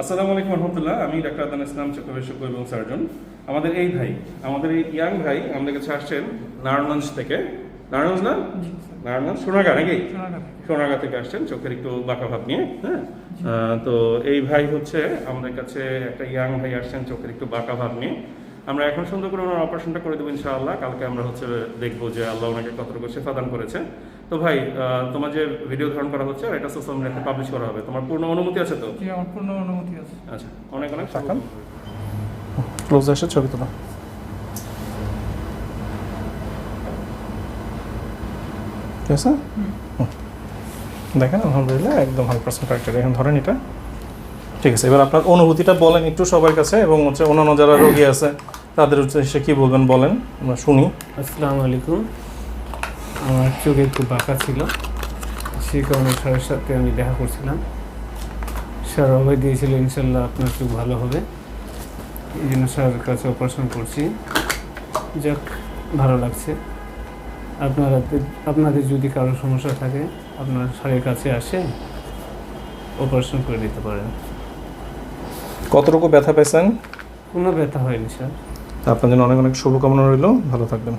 আসসালামু আলাইকুম রহমতুল্লাহ আমি ডাক্তার আদান ইসলাম চক্র বিশেষজ্ঞ এবং সার্জন। আমাদের এই ভাই আমাদের এই ইয়াং ভাই আমাদের কাছে আসছেন নারায়ণগঞ্জ থেকে। নারায়ণগঞ্জ না? নারায়ণগঞ্জ? সোনাগা নাকি? সোনাগা থেকে। আসছেন চোখের একটু বাঁকা ভাব নিয়ে হ্যাঁ? তো এই ভাই হচ্ছে আমাদের কাছে একটা ইয়াং ভাই আসছেন চোখের একটু বাঁকা ভাব নিয়ে। আমরা এখন সুন্দর করে ওনার অপারেশনটা করে দেবো ইনশাআল্লাহ। কালকে আমরা হচ্ছে দেখব যে আল্লাহ ওনাকে কতটুকু সেফা দান করেছে। তো ভাই তোমার যে ভিডিও ধারণ করা হচ্ছে আর এটা সোশ্যাল মিডিয়াতে পাবলিশ করা হবে। তোমার পূর্ণ অনুমতি আছে তো? জি আমার পূর্ণ অনুমতি আছে। আচ্ছা অনেক অনেক তাকান। ক্লোজ এসে ছবি তোলা। ঠিক আছে? দেখেন আলহামদুলিল্লাহ একদম হান্ড্রেড পার্সেন্ট এখন ধরেন এটা। ঠিক আছে এবার আপনার অনুভূতিটা বলেন একটু সবার কাছে এবং হচ্ছে অন্যান্য যারা রোগী আছে। তাদের উদ্দেশ্যে কি বলবেন বলেন? আমরা শুনি। আসসালামু আলাইকুম। আমার চোখে একটু বাঁকা ছিল। সেই কারণে স্যারের সাথে আমি দেখা করছিলাম। স্যার অভয় দিয়েছিল ইনশাল্লাহ আপনার চোখ ভালো হবে। এই জন্য স্যারের কাছে অপারেশন করছি। যাক ভালো লাগছে। আপনারা আপনাদের যদি কারও সমস্যা থাকে আপনার স্যারের কাছে আসে অপারেশন করে দিতে পারেন। কতটুকু ব্যথা পেয়েছেন? কোনো ব্যথা হয়নি স্যার। আপনার জন্য অনেক অনেক শুভকামনা রইল। ভালো থাকবেন।